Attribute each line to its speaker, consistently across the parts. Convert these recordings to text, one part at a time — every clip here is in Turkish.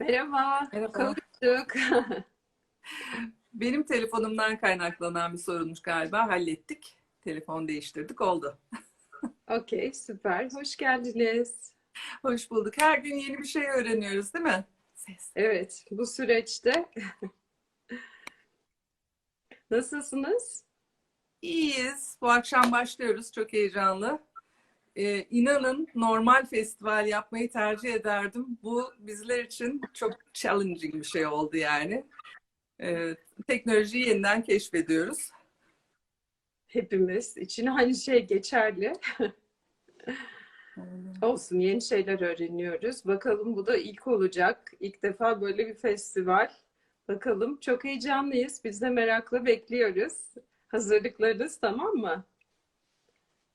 Speaker 1: Merhaba,
Speaker 2: Merhaba.
Speaker 1: kavuştuk.
Speaker 2: Benim telefonumdan kaynaklanan bir sorunmuş galiba. Hallettik. Telefon değiştirdik. Oldu.
Speaker 1: Okey, süper. Hoş geldiniz.
Speaker 2: Hoş bulduk. Her gün yeni bir şey öğreniyoruz değil mi? Ses.
Speaker 1: Evet, bu süreçte nasılsınız?
Speaker 2: İyiyiz. Bu akşam başlıyoruz. Çok heyecanlı. Ee, inanın normal festival yapmayı tercih ederdim. Bu bizler için çok challenging bir şey oldu yani. Ee, teknolojiyi yeniden keşfediyoruz.
Speaker 1: Hepimiz için aynı şey geçerli. Olsun, yeni şeyler öğreniyoruz. Bakalım bu da ilk olacak. İlk defa böyle bir festival. Bakalım, çok heyecanlıyız. Biz de merakla bekliyoruz. Hazırlıklarınız tamam mı?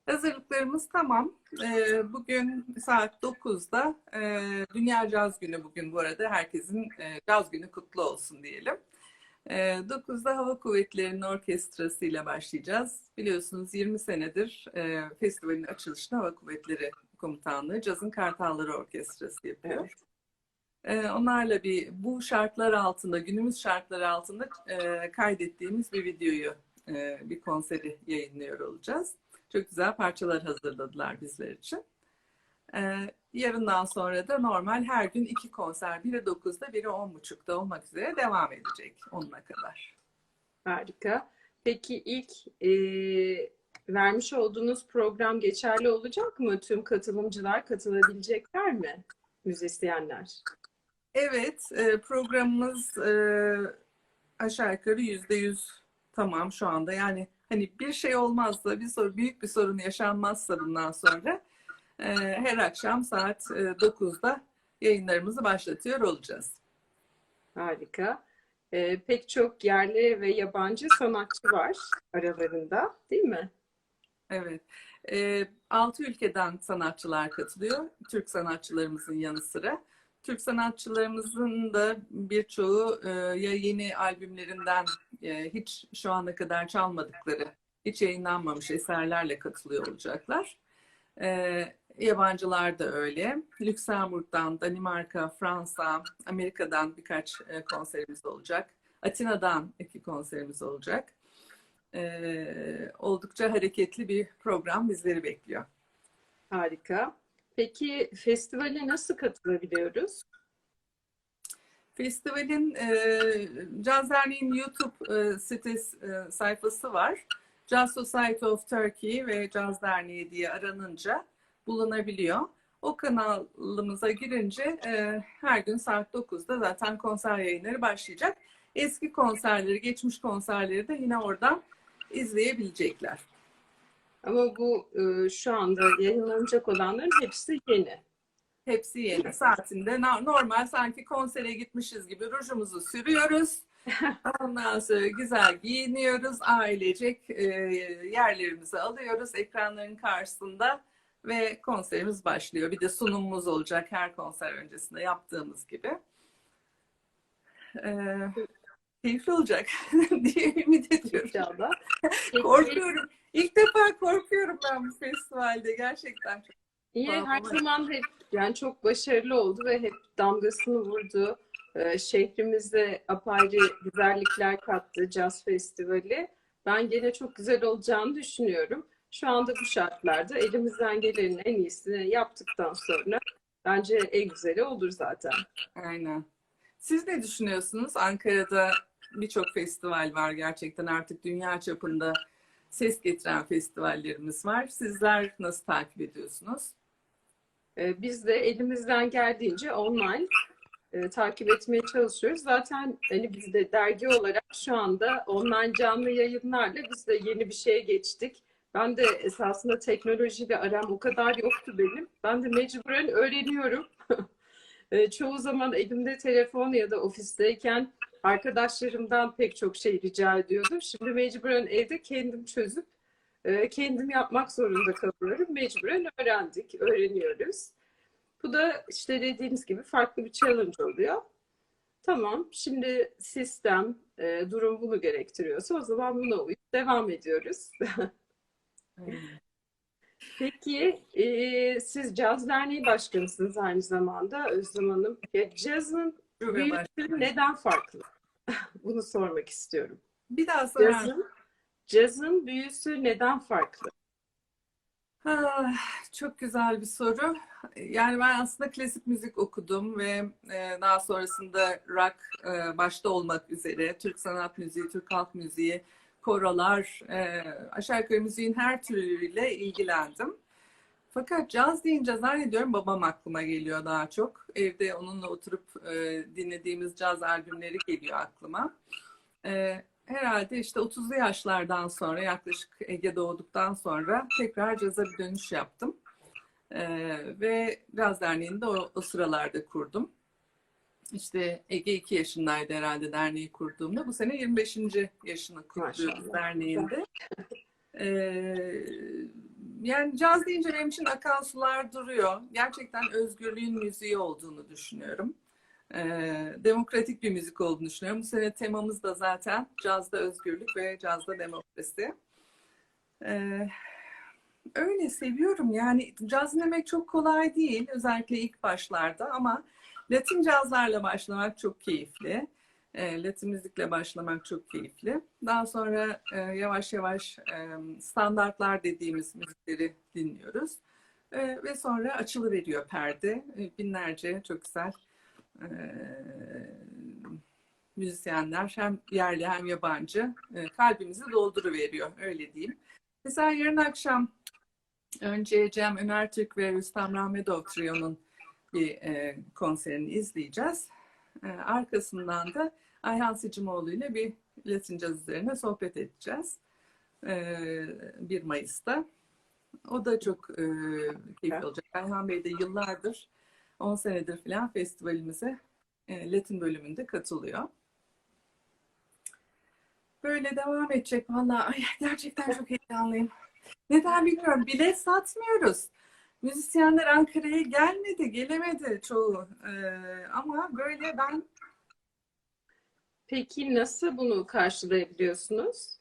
Speaker 2: Hazırlıklarımız tamam. Ee, bugün saat 9'da e, Dünya Caz Günü bugün bu arada. Herkesin e, caz günü kutlu olsun diyelim. E, 9'da Hava Kuvvetleri'nin orkestrasıyla başlayacağız. Biliyorsunuz 20 senedir e, festivalin açılışını Hava Kuvvetleri Komutanlığı Cazın Kartalları Orkestrası yapıyor. Onlarla bir bu şartlar altında, günümüz şartları altında e, kaydettiğimiz bir videoyu, bir konseri yayınlıyor olacağız. Çok güzel parçalar hazırladılar bizler için. Ee, yarından sonra da normal her gün iki konser. Biri 9'da, biri 10.30'da olmak üzere devam edecek onuna kadar.
Speaker 1: Harika. Peki ilk e, vermiş olduğunuz program geçerli olacak mı? Tüm katılımcılar katılabilecekler mi? Müzisyenler.
Speaker 2: Evet, e, programımız e, aşağı yukarı yüzde yüz tamam şu anda. Yani hani bir şey olmazsa, bir soru, büyük bir sorun yaşanmazsa bundan sonra e, her akşam saat e, 9'da yayınlarımızı başlatıyor olacağız.
Speaker 1: Harika. E, pek çok yerli ve yabancı sanatçı var aralarında, değil mi?
Speaker 2: Evet. E, 6 ülkeden sanatçılar katılıyor. Türk sanatçılarımızın yanı sıra. Türk sanatçılarımızın da birçoğu e, ya yeni albümlerinden e, hiç şu ana kadar çalmadıkları, hiç yayınlanmamış eserlerle katılıyor olacaklar. E, yabancılar da öyle. Lüksemburg'dan, Danimarka, Fransa, Amerika'dan birkaç e, konserimiz olacak. Atina'dan iki konserimiz olacak. E, oldukça hareketli bir program bizleri bekliyor.
Speaker 1: Harika. Peki festivale nasıl katılabiliyoruz?
Speaker 2: Festivalin e, Caz Derneği'nin YouTube e, sitesi, e, sayfası var. Jazz Society of Turkey ve Caz Derneği diye aranınca bulunabiliyor. O kanalımıza girince e, her gün saat 9'da zaten konser yayınları başlayacak. Eski konserleri, geçmiş konserleri de yine oradan izleyebilecekler.
Speaker 1: Ama bu e, şu anda yayınlanacak olanların hepsi yeni.
Speaker 2: Hepsi yeni. Saatinde no- normal sanki konsere gitmişiz gibi rujumuzu sürüyoruz. Ondan sonra güzel giyiniyoruz. Ailecek e, yerlerimizi alıyoruz ekranların karşısında ve konserimiz başlıyor. Bir de sunumumuz olacak her konser öncesinde yaptığımız gibi. E, keyifli olacak diye ümit ediyorum.
Speaker 1: İnşallah.
Speaker 2: Korkuyorum. İlk defa korkuyorum ben bu festivalde gerçekten. çok
Speaker 1: İyi, her zaman hep yani çok başarılı oldu ve hep damgasını vurdu. Ee, şehrimize apayrı güzellikler kattı Caz Festivali. Ben gene çok güzel olacağını düşünüyorum. Şu anda bu şartlarda elimizden gelenin en iyisini yaptıktan sonra bence en güzeli olur zaten.
Speaker 2: Aynen. Siz ne düşünüyorsunuz? Ankara'da birçok festival var gerçekten artık dünya çapında ses getiren festivallerimiz var. Sizler nasıl takip ediyorsunuz?
Speaker 1: Ee, Biz de elimizden geldiğince online e, takip etmeye çalışıyoruz. Zaten hani biz de dergi olarak şu anda online canlı yayınlarla biz de yeni bir şeye geçtik. Ben de esasında teknolojiyle aram o kadar yoktu benim. Ben de mecburen öğreniyorum. E, Çoğu zaman elimde telefon ya da ofisteyken arkadaşlarımdan pek çok şey rica ediyordum. Şimdi mecburen evde kendim çözüp e, kendim yapmak zorunda kalıyorum. Mecburen öğrendik, öğreniyoruz. Bu da işte dediğimiz gibi farklı bir challenge oluyor. Tamam, şimdi sistem, e, durum bunu gerektiriyorsa o zaman buna uyup devam ediyoruz. Peki, e, siz Caz Derneği Başkanısınız aynı zamanda Özlem Hanım. Ya, cazın
Speaker 2: başkanı.
Speaker 1: neden farklı? Bunu sormak istiyorum.
Speaker 2: Bir daha sorar.
Speaker 1: Cazın, cazın büyüsü neden farklı?
Speaker 2: Ah, çok güzel bir soru. Yani ben aslında klasik müzik okudum ve e, daha sonrasında rock e, başta olmak üzere Türk sanat müziği, Türk halk müziği, korolar, e, aşağı yukarı müziğin her türüyle ilgilendim. Fakat caz deyince zannediyorum babam aklıma geliyor daha çok. Evde onunla oturup e, dinlediğimiz caz albümleri geliyor aklıma. E, herhalde işte 30'lu yaşlardan sonra yaklaşık Ege doğduktan sonra tekrar caza bir dönüş yaptım. Ee, ve Caz Derneği'ni de o, o sıralarda kurdum. İşte Ege 2 yaşındaydı herhalde derneği kurduğumda. Bu sene 25. yaşını
Speaker 1: Maşallah.
Speaker 2: derneğinde. Ee, yani caz deyince benim için akan sular duruyor. Gerçekten özgürlüğün müziği olduğunu düşünüyorum. Ee, demokratik bir müzik olduğunu düşünüyorum. Bu sene temamız da zaten cazda özgürlük ve cazda demokrasi. Ee, öyle seviyorum. Yani caz dinlemek çok kolay değil. Özellikle ilk başlarda ama Latin cazlarla başlamak çok keyifli. E, Latin müzikle başlamak çok keyifli. Daha sonra e, yavaş yavaş e, standartlar dediğimiz müzikleri dinliyoruz. E, ve sonra açılı veriyor perde. E, binlerce çok güzel e, müzisyenler hem yerli hem yabancı e, kalbimizi dolduruveriyor öyle diyeyim. Mesela yarın akşam önce Cem Önertürk ve Rüstem Rahmedov Trio'nun bir e, konserini izleyeceğiz. E, arkasından da Ayhan Sicimoğlu ile bir Latin Caz üzerine sohbet edeceğiz. E, 1 Mayıs'ta. O da çok e, keyifli olacak. Ayhan Bey de yıllardır, 10 senedir falan festivalimize e, Latin bölümünde katılıyor. Böyle devam edecek. Vallahi ay, gerçekten çok heyecanlıyım. Neden bilmiyorum. Bilet satmıyoruz. Müzisyenler Ankara'ya gelmedi, gelemedi çoğu. Ee, ama böyle ben
Speaker 1: Peki nasıl bunu karşılayabiliyorsunuz?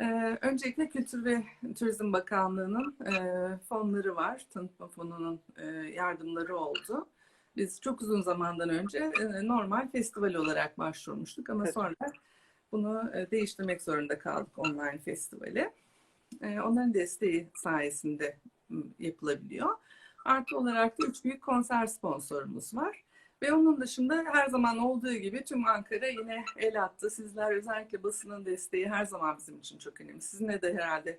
Speaker 2: e, öncelikle Kültür ve Turizm Bakanlığı'nın e, fonları var. Tanıtma fonunun e, yardımları oldu. Biz çok uzun zamandan önce e, normal festival olarak başvurmuştuk ama
Speaker 1: Evet.
Speaker 2: sonra bunu e, değiştirmek zorunda kaldık online festivale. E, onların desteği sayesinde yapılabiliyor. Artı olarak da üç büyük konser sponsorumuz var. Ve onun dışında her zaman olduğu gibi tüm Ankara yine el attı. Sizler özellikle basının desteği her zaman bizim için çok önemli. Sizinle de herhalde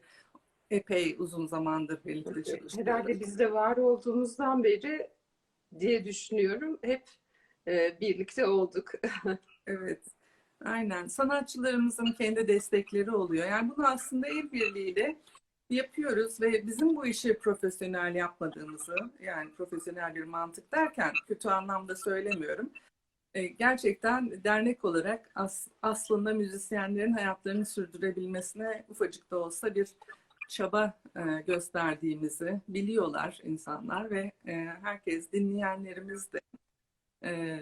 Speaker 2: epey uzun zamandır birlikte çalışıyoruz.
Speaker 1: Herhalde biz de var olduğumuzdan beri diye düşünüyorum. Hep e, birlikte olduk.
Speaker 2: Evet. Aynen. Sanatçılarımızın kendi destekleri oluyor. Yani bunu aslında el birliğiyle yapıyoruz ve bizim bu işi profesyonel yapmadığımızı, yani profesyonel bir mantık derken kötü anlamda söylemiyorum. E, Gerçekten dernek olarak as- aslında müzisyenlerin hayatlarını sürdürebilmesine ufacık da olsa bir çaba e, gösterdiğimizi biliyorlar insanlar ve e, herkes dinleyenlerimiz de e,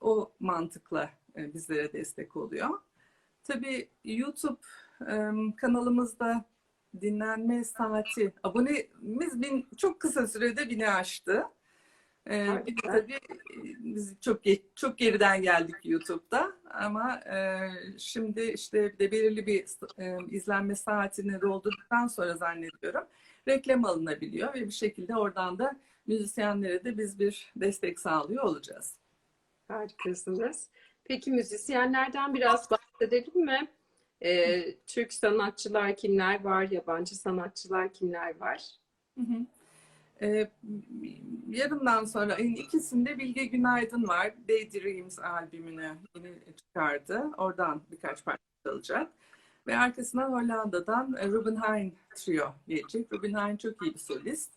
Speaker 2: o mantıkla bizlere destek oluyor. Tabii YouTube kanalımızda dinlenme saati, abonemiz bin, çok kısa sürede bini aştı. E, bir de tabii biz çok çok geriden geldik YouTube'da ama e, şimdi işte bir de belirli bir e, izlenme saatini doldurduktan sonra zannediyorum reklam alınabiliyor ve bir şekilde oradan da müzisyenlere de biz bir destek sağlıyor olacağız.
Speaker 1: Harikasınız. Peki müzisyenlerden biraz bahsedelim mi? E, Türk sanatçılar kimler var? Yabancı sanatçılar kimler var?
Speaker 2: Ee, yarından sonra ayın ikisinde Bilge Günaydın var. Daydreams albümünü yeni çıkardı. Oradan birkaç parça çalacak. Ve arkasından Hollanda'dan e, Ruben Hein Trio gelecek. Ruben Hein çok iyi bir solist.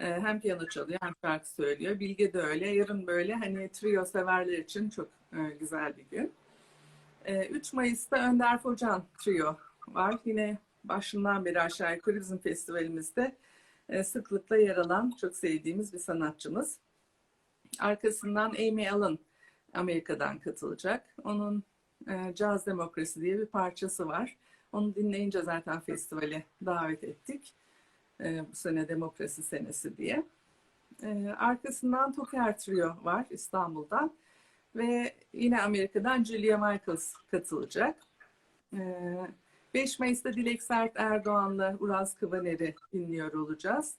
Speaker 2: Ee, hem piyano çalıyor hem şarkı söylüyor. Bilge de öyle. Yarın böyle hani trio severler için çok e, güzel bir gün. Ee, 3 Mayıs'ta Önder Focan Trio var. Yine başından beri aşağı yukarı bizim festivalimizde e, sıklıkla yer alan çok sevdiğimiz bir sanatçımız. Arkasından Amy Allen Amerika'dan katılacak. Onun e, Caz Demokrasi diye bir parçası var. Onu dinleyince zaten festivale davet ettik. E, bu sene demokrasi senesi diye. E, arkasından Toker Trio var İstanbul'dan. Ve yine Amerika'dan Julia Michaels katılacak. Ee, 5 Mayıs'ta Dilek Sert Erdoğan'la Uraz Kıvaner'i dinliyor olacağız.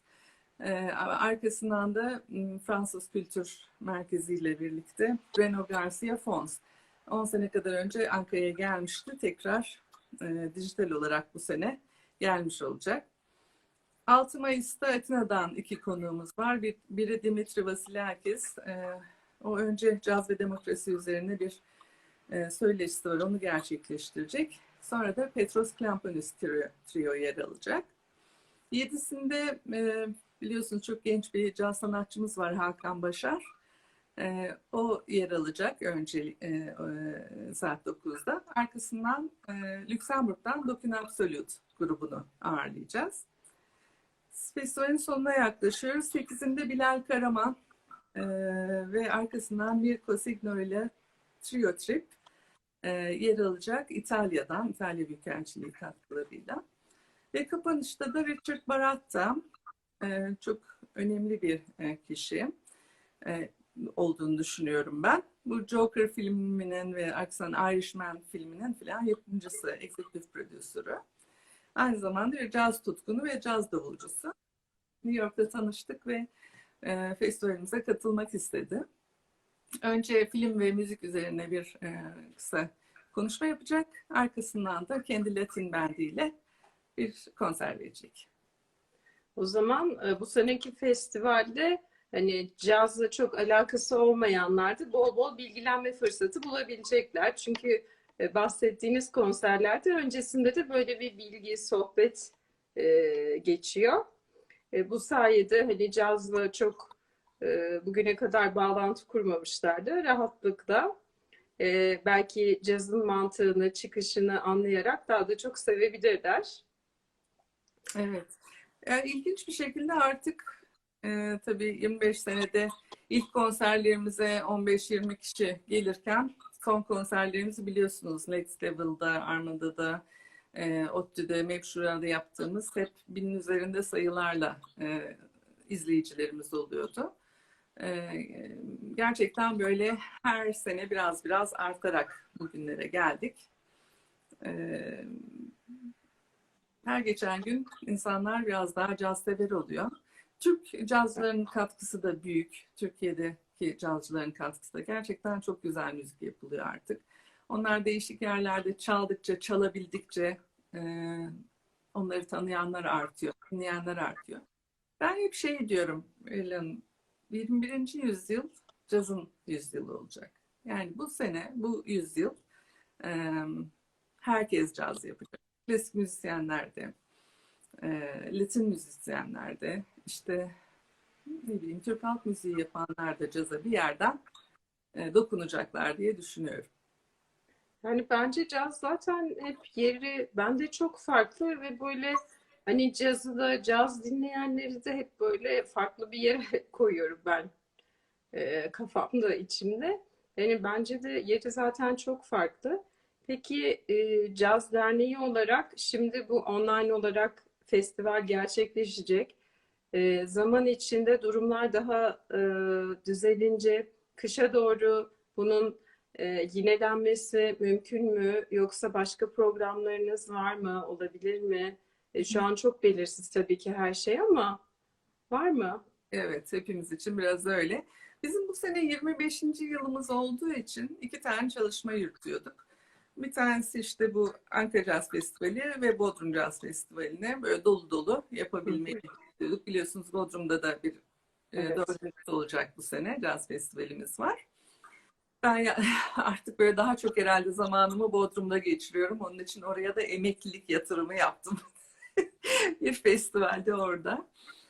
Speaker 2: Ee, arkasından da m, Fransız Kültür Merkezi ile birlikte Reno Garcia Fons. 10 sene kadar önce Ankara'ya gelmişti. Tekrar e, dijital olarak bu sene gelmiş olacak. 6 Mayıs'ta Atina'dan iki konuğumuz var. Bir, biri Dimitri Vasilakis. Ee, o önce caz ve demokrasi üzerine bir e, söyleşisi var. Onu gerçekleştirecek. Sonra da Petros Klamponis trio, trio yer alacak. Yedisinde e, biliyorsunuz çok genç bir caz sanatçımız var Hakan Başar. E, o yer alacak önce e, e, saat 9'da. Arkasından e, Lüksemburg'dan Dokun Absolute grubunu ağırlayacağız. Festivalin sonuna yaklaşıyoruz. 8'inde Bilal Karaman e, ve arkasından Mirko Signo ile Trio Trip e, yer alacak İtalya'dan, İtalya Büyükelçiliği katkılarıyla. Ve kapanışta da Richard Baratta, e, çok önemli bir e, kişi e, olduğunu düşünüyorum ben. Bu Joker filminin ve Aksan Irishman filminin filan yapımcısı, executive producer'ı. Aynı zamanda bir caz tutkunu ve caz davulcusu. New York'ta tanıştık ve e, festivalimize katılmak istedi. Önce film ve müzik üzerine bir e, kısa konuşma yapacak. Arkasından da kendi Latin bendiyle bir konser verecek.
Speaker 1: O zaman e, bu seneki festivalde hani cazla çok alakası olmayanlar da bol bol bilgilenme fırsatı bulabilecekler. Çünkü e, bahsettiğiniz konserlerde öncesinde de böyle bir bilgi, sohbet e, geçiyor. E, bu sayede hani cazla çok e, bugüne kadar bağlantı kurmamışlardı. Rahatlıkla e, belki cazın mantığını, çıkışını anlayarak daha da çok sevebilirler.
Speaker 2: Evet. Yani ilginç bir şekilde artık e, tabii 25 senede ilk konserlerimize 15-20 kişi gelirken son konserlerimizi biliyorsunuz Next Level'da, Armada'da, e, ODTÜ'de, Mevşura'da yaptığımız hep binin üzerinde sayılarla e, izleyicilerimiz oluyordu. E, gerçekten böyle her sene biraz biraz artarak bugünlere geldik. E, her geçen gün insanlar biraz daha caz sever oluyor. Türk cazların katkısı da büyük. Türkiye'deki cazcıların katkısı da gerçekten çok güzel müzik yapılıyor artık. Onlar değişik yerlerde çaldıkça, çalabildikçe e, onları tanıyanlar artıyor, dinleyenler artıyor. Ben hep şey diyorum, Ellen, 21. yüzyıl cazın yüzyılı olacak. Yani bu sene, bu yüzyıl e, herkes caz yapacak. Klasik müzisyenler de, e, Latin müzisyenler de, işte ne bileyim Türk halk müziği yapanlar da caza bir yerden e, dokunacaklar diye düşünüyorum.
Speaker 1: Yani bence caz zaten hep yeri bende çok farklı ve böyle hani cazı da caz dinleyenleri de hep böyle farklı bir yere koyuyorum ben e, kafamda içimde. Yani bence de yeri zaten çok farklı. Peki e, Caz Derneği olarak şimdi bu online olarak festival gerçekleşecek. E, zaman içinde durumlar daha e, düzelince kışa doğru bunun e, yinelenmesi mümkün mü? Yoksa başka programlarınız var mı? Olabilir mi? E, şu an çok belirsiz tabii ki her şey ama var mı?
Speaker 2: Evet, hepimiz için biraz öyle. Bizim bu sene 25. yılımız olduğu için iki tane çalışma yürütüyorduk. Bir tanesi işte bu Ankara Jazz Festivali ve Bodrum Jazz Festivali'ne böyle dolu dolu yapabilmeyi istiyorduk. Biliyorsunuz Bodrum'da da bir
Speaker 1: Evet.
Speaker 2: dördüncüsü olacak bu sene Jazz Festivalimiz var. Ben artık böyle daha çok herhalde zamanımı Bodrum'da geçiriyorum. Onun için oraya da emeklilik yatırımı yaptım. bir festivalde orada.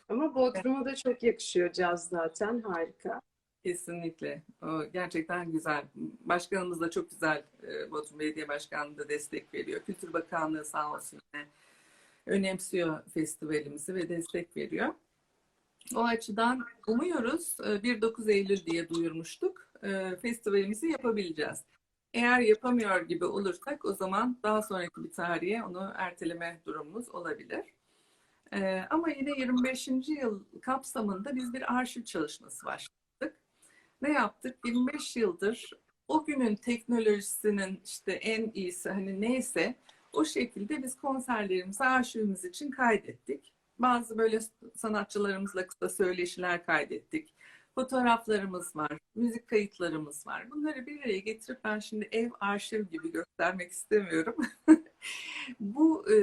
Speaker 1: Ama Bodrum'a da çok yakışıyor caz zaten. Harika.
Speaker 2: Kesinlikle. O gerçekten güzel. Başkanımız da çok güzel. e, Bodrum Belediye Başkanlığı da destek veriyor. Kültür Bakanlığı sağ olsun yine önemsiyor festivalimizi ve destek veriyor. O açıdan umuyoruz e, 1-9 Eylül diye duyurmuştuk. E, Festivalimizi yapabileceğiz. Eğer yapamıyor gibi olursak o zaman daha sonraki bir tarihe onu erteleme durumumuz olabilir. E, Ama yine 25. yıl kapsamında biz bir arşiv çalışması başlattık. Ne yaptık? 25 yıldır o günün teknolojisinin işte en iyisi hani neyse o şekilde biz konserlerimizi arşivimiz için kaydettik. Bazı böyle sanatçılarımızla kısa söyleşiler kaydettik. Fotoğraflarımız var, müzik kayıtlarımız var. Bunları bir araya getirip ben şimdi ev arşiv gibi göstermek istemiyorum. bu e,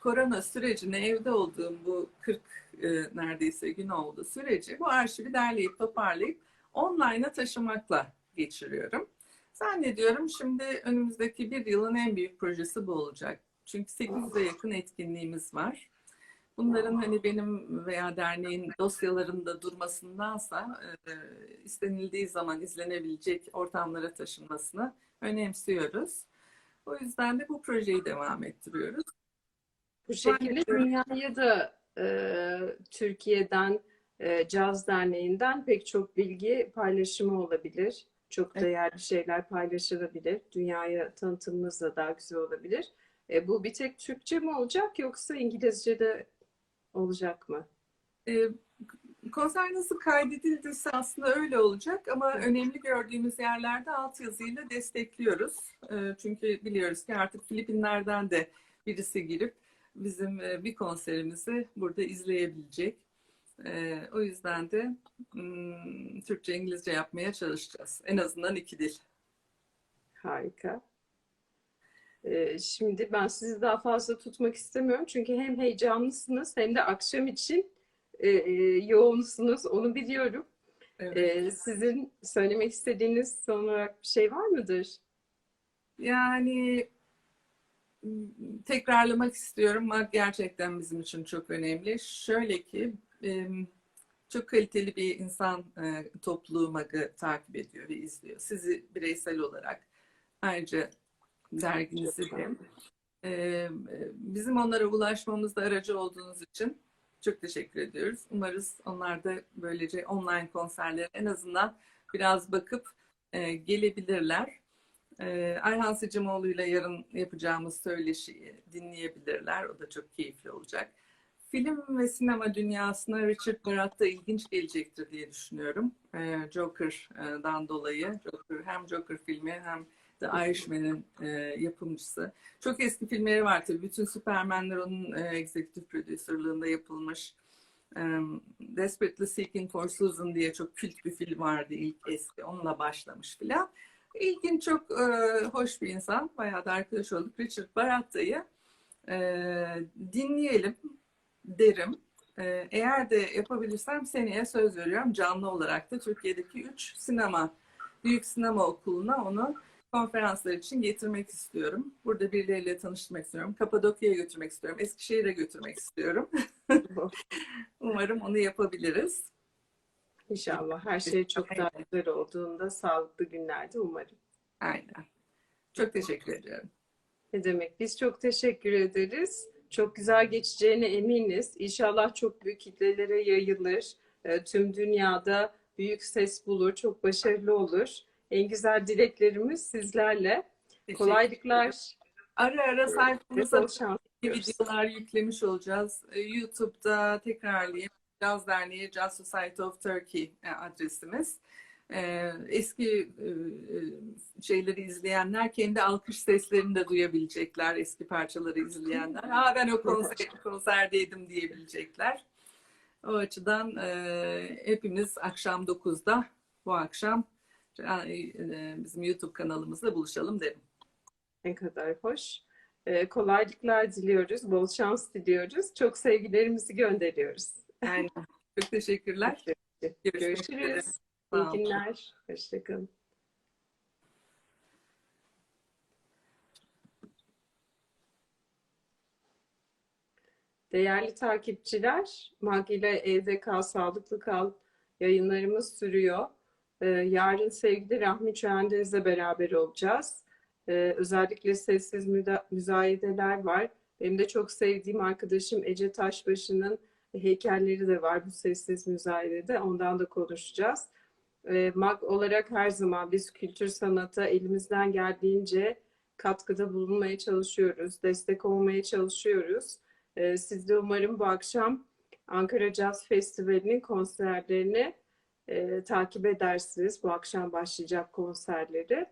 Speaker 2: korona sürecine evde olduğum bu 40 e, neredeyse gün oldu süreci bu arşivi derleyip toparlayıp online'a taşımakla geçiriyorum. Zannediyorum şimdi önümüzdeki bir yılın en büyük projesi bu olacak. Çünkü 800'e yakın etkinliğimiz var. Bunların hani benim veya derneğin dosyalarında durmasındansa e, istenildiği zaman izlenebilecek ortamlara taşınmasını önemsiyoruz. O yüzden de bu projeyi devam ettiriyoruz.
Speaker 1: Bu şekilde dünyaya da e, Türkiye'den e, Caz Derneği'nden pek çok bilgi paylaşımı olabilir. Çok
Speaker 2: Evet.
Speaker 1: değerli şeyler paylaşılabilir. Dünyaya tanıtımımız da daha güzel olabilir. E, bu bir tek Türkçe mi olacak yoksa İngilizce de olacak mı?
Speaker 2: E, konser nasıl kaydedildiyse aslında öyle olacak ama önemli gördüğümüz yerlerde altyazıyla destekliyoruz. E, çünkü biliyoruz ki artık Filipinler'den de birisi girip bizim e, bir konserimizi burada izleyebilecek. E, o yüzden de hmm, Türkçe, İngilizce yapmaya çalışacağız. En azından iki dil.
Speaker 1: Harika. Ee, Şimdi ben sizi daha fazla tutmak istemiyorum. Çünkü hem heyecanlısınız hem de akşam için e, e, yoğunsunuz. Onu biliyorum.
Speaker 2: Evet.
Speaker 1: Ee, Sizin söylemek istediğiniz son olarak bir şey var mıdır?
Speaker 2: Yani m, tekrarlamak istiyorum. Ama gerçekten bizim için çok önemli. Şöyle ki çok kaliteli bir insan e, topluluğu MAG'ı takip ediyor ve izliyor. Sizi bireysel olarak ayrıca derginizi de. Bizim onlara ulaşmamızda aracı olduğunuz için çok teşekkür ediyoruz. Umarız onlar da böylece online konserlere en azından biraz bakıp e, gelebilirler. E, Ayhan Sıcımoğlu ile yarın yapacağımız söyleşiyi dinleyebilirler. O da çok keyifli olacak. Film ve sinema dünyasına Richard Barat da ilginç gelecektir diye düşünüyorum. E, Joker'dan dolayı. Joker, hem Joker filmi hem The Irishman'ın e, yapımcısı. Çok eski filmleri var tabii. Bütün Superman'ler onun e, executive producerlığında yapılmış. E, Desperately Seeking for Susan diye çok kült bir film vardı ilk eski. Onunla başlamış filan. İlkin çok e, hoş bir insan. Bayağı da arkadaş olduk. Richard Baratta'yı e, dinleyelim derim. E, eğer de yapabilirsem seneye söz veriyorum. Canlı olarak da Türkiye'deki 3 sinema, büyük sinema okuluna onu konferanslar için getirmek istiyorum. Burada birileriyle tanıştırmak istiyorum. Kapadokya'ya götürmek istiyorum. Eskişehir'e götürmek istiyorum. Umarım onu yapabiliriz.
Speaker 1: İnşallah her şey çok daha güzel olduğunda sağlıklı günlerde umarım.
Speaker 2: Aynen. Çok teşekkür ediyorum.
Speaker 1: Ne demek? Biz çok teşekkür ederiz. Çok güzel geçeceğine eminiz. İnşallah çok büyük kitlelere yayılır. E, Tüm dünyada büyük ses bulur. Çok başarılı olur. En güzel dileklerimiz sizlerle. Kolaylıklar.
Speaker 2: Ara ara sayfamıza videolar yüklemiş olacağız. Ee, YouTube'da tekrarlayayım. Caz Derneği Jazz Society of Turkey e, adresimiz. Ee, Eski e, e, şeyleri izleyenler kendi alkış seslerini de duyabilecekler. Eski parçaları izleyenler. Ha ben o konser, konserdeydim diyebilecekler. O açıdan hepimiz akşam 9'da bu akşam e, bizim YouTube kanalımızda buluşalım derim.
Speaker 1: Ne kadar hoş. Ee, Kolaylıklar diliyoruz. Bol şans diliyoruz. Çok sevgilerimizi gönderiyoruz.
Speaker 2: Aynen. Çok teşekkürler. Görüşmek.
Speaker 1: Görüşürüz.
Speaker 2: Sağ
Speaker 1: İyi günler. Hoşçakalın. Değerli takipçiler, Mag ile Evde Kal, Sağlıklı Kal yayınlarımız sürüyor. Ee, yarın sevgili Rahmi Çöğenderiz'le beraber olacağız. Ee, özellikle sessiz müzayedeler var. Benim de çok sevdiğim arkadaşım Ece Taşbaşı'nın heykelleri de var bu sessiz müzayedede. Ondan da konuşacağız. E, MAG olarak her zaman biz kültür sanata elimizden geldiğince katkıda bulunmaya çalışıyoruz, destek olmaya çalışıyoruz. E, siz de umarım bu akşam Ankara Jazz Festivali'nin konserlerine e, takip edersiniz bu akşam başlayacak konserleri.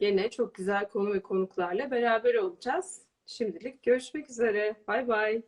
Speaker 1: Yine çok güzel konu ve konuklarla beraber olacağız. Şimdilik görüşmek üzere. Bay bay.